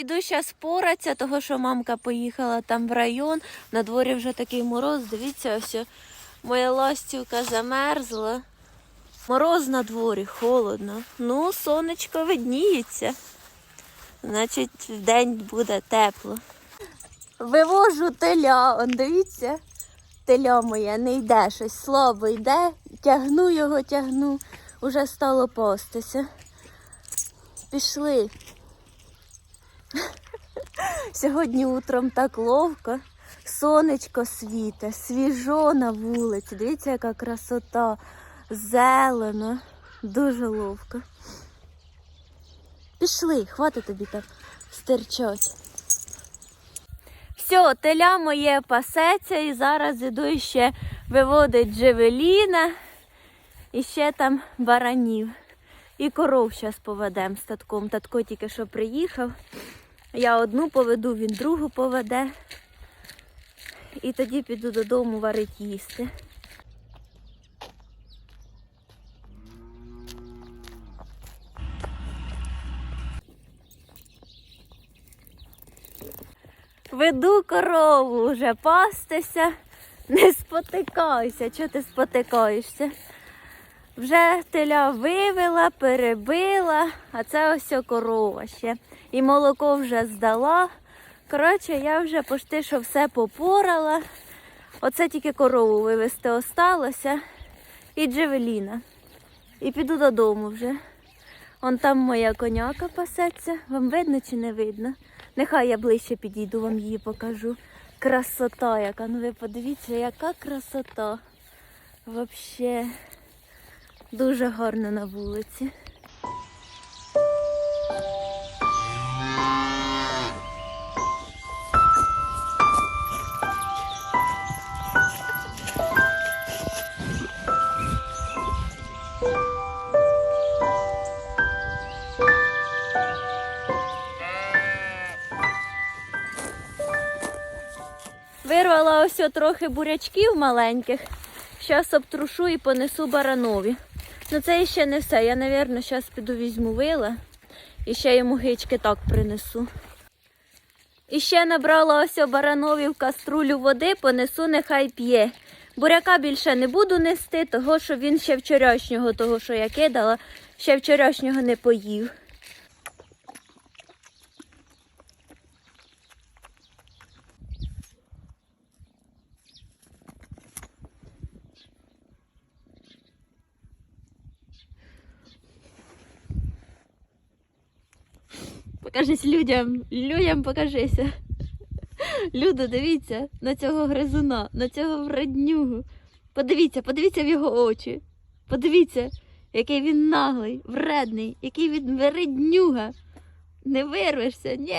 Іду зараз поратися, того що мамка поїхала там в район. На дворі вже такий мороз. Дивіться, ось моя ластівка замерзла. Мороз на дворі, холодно. Ну, сонечко видніється. Значить, в день буде тепло. Вивожу теля, он дивіться, теля моє не йде щось, слабо йде. Тягну його, тягну, уже стало пастися. Пішли. Сьогодні утром так ловко. Сонечко світе, свіжо на вулиці. Дивіться, яка красота. Зелено. Дуже ловко. Пішли, хватить тобі так стерчать. Все, теля моє пасеться і зараз іду ще виводить джевеліна і ще там баранів. І коров зараз поведемо з татком. Татко тільки що приїхав. Я одну поведу, він другу поведе. І тоді піду додому варити їсти. Веду корову вже пастися. Не спотикайся. Чого ти спотикаєшся? Вже теля вивела, перебила, а це ось корова ще. І молоко вже здала. Коротше, я вже почти що все попорала. Оце тільки корову вивезти осталося. І джевеліна. І піду додому вже. Он там моя коняка пасеться. Вам видно чи не видно? Нехай я ближче підійду, вам її покажу. Красота яка. Ну ви подивіться, яка красота. Вообще дуже гарно на вулиці. Вирвала ось трохи бурячків маленьких. Зараз обтрушу і понесу баранові. Ну це ще не все. Я, мабуть, зараз піду візьму вила і ще йому гички так принесу. І ще набрала ось баранові в каструлю води, понесу, нехай п'є. Буряка більше не буду нести, того що він ще вчорашнього, того, що я кидала, ще вчорашнього не поїв. Покажись людям, людям покажися. Люда, дивіться на цього гризуна, на цього вреднюгу. Подивіться, подивіться в його очі. Подивіться, який він наглий, вредний, який він вреднюга. Не вирвешся, ні.